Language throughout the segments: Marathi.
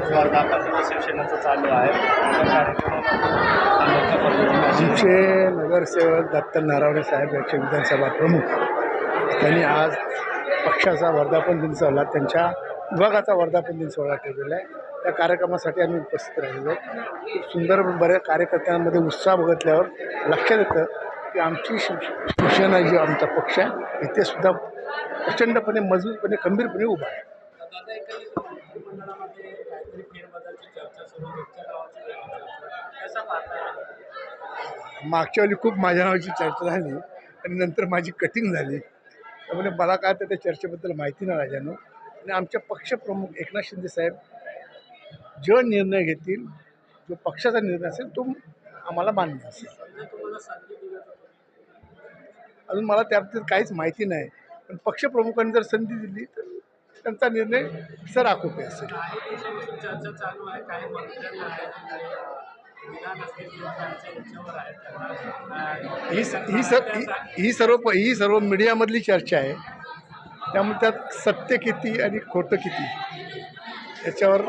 वर्धापन शिवसेनेचं चालू आहे. आमचे नगरसेवक दत्त नारावणे साहेब याचे विधानसभा प्रमुख त्यांनी आज पक्षाचा वर्धापन दिन सोहळा त्यांच्या विभागाचा वर्धापन दिन सोहळा ठेवलेला आहे. त्या कार्यक्रमासाठी आम्ही उपस्थित राहिलो. खूप सुंदर बऱ्या कार्यकर्त्यांमध्ये उत्साह बघितल्यावर लक्षात येतं की आमची शिवसेना जी आमचा पक्ष आहे इथे सुद्धा प्रचंडपणे मजबूतपणे खंबीरपणे उभा आहे. दादा एकंदरीत मंत्रिमंडळामध्ये काहीतरी फेरबदलची चर्चा सुरू आहे. तुमच्या गावाची वेगळी चर्चा. कसा पाहता मागच्या वेळी खूप माझ्या नावाची चर्चा झाली आणि नंतर माझी कटिंग झाली. त्यामुळे मला काय तर त्या चर्चेबद्दल माहिती नाही राजानो. आणि आमचे पक्षप्रमुख एकनाथ शिंदे साहेब जो निर्णय घेतील जो पक्षाचा निर्णय असेल तो आम्हाला मान्य असेल. अजून मला त्याबाबतीत काहीच माहिती नाही. पण पक्षप्रमुखांनी जर संधी दिली तर त्यांचा निर्णय असेल. याच्यावर आहेत त्यांना. ही स- ही सर ही- सर्व प- ही सर्व मीडियामधली चर्चा आहे. त्यामुळे त्यात सत्य किती आणि खोटं किती? याच्यावर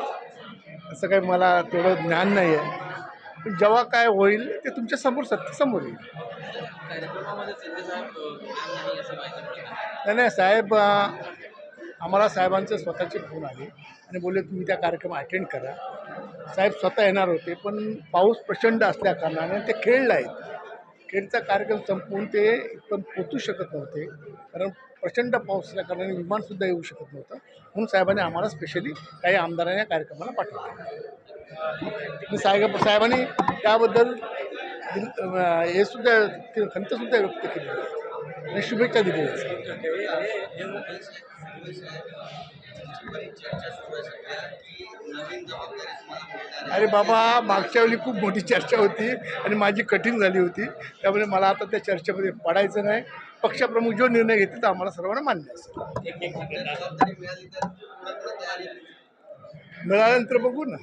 असं काही मला तेवढं ज्ञान नाही आहे. पण जेव्हा काय होईल ते तुमच्यासमोर सत्य समोर येईल. नाही नाही साहेब आम्हाला साहेबांचे स्वतःचे फोन आले आणि बोलले तुम्ही त्या कार्यक्रम अटेंड करा. साहेब स्वतः येणार होते पण पाऊस प्रचंड असल्याकारणाने ते खेळला आहेत. खेळचा कार्यक्रम संपवून ते पण पोचू शकत नव्हते कारण प्रचंड पाऊस असल्याकारणाने विमानसुद्धा येऊ शकत नव्हतं. म्हणून साहेबांनी आम्हाला स्पेशली काही आमदारांनी या कार्यक्रमाला पाठवलं. साहेब साहेबांनी त्याबद्दल हे सुद्धा खंतसुद्धा व्यक्त केली. आणि शुभेच्छा दिली अरे बाबा मागच्या वेळी खूप मोठी चर्चा होती आणि माझी कठीण झाली होती. त्यामुळे मला आता त्या चर्चेमध्ये पडायचं नाही. पक्षप्रमुख जो निर्णय घेतील तो आम्हाला सर्वांना मान्य असेल मिळाल्यानंतर बघू ना.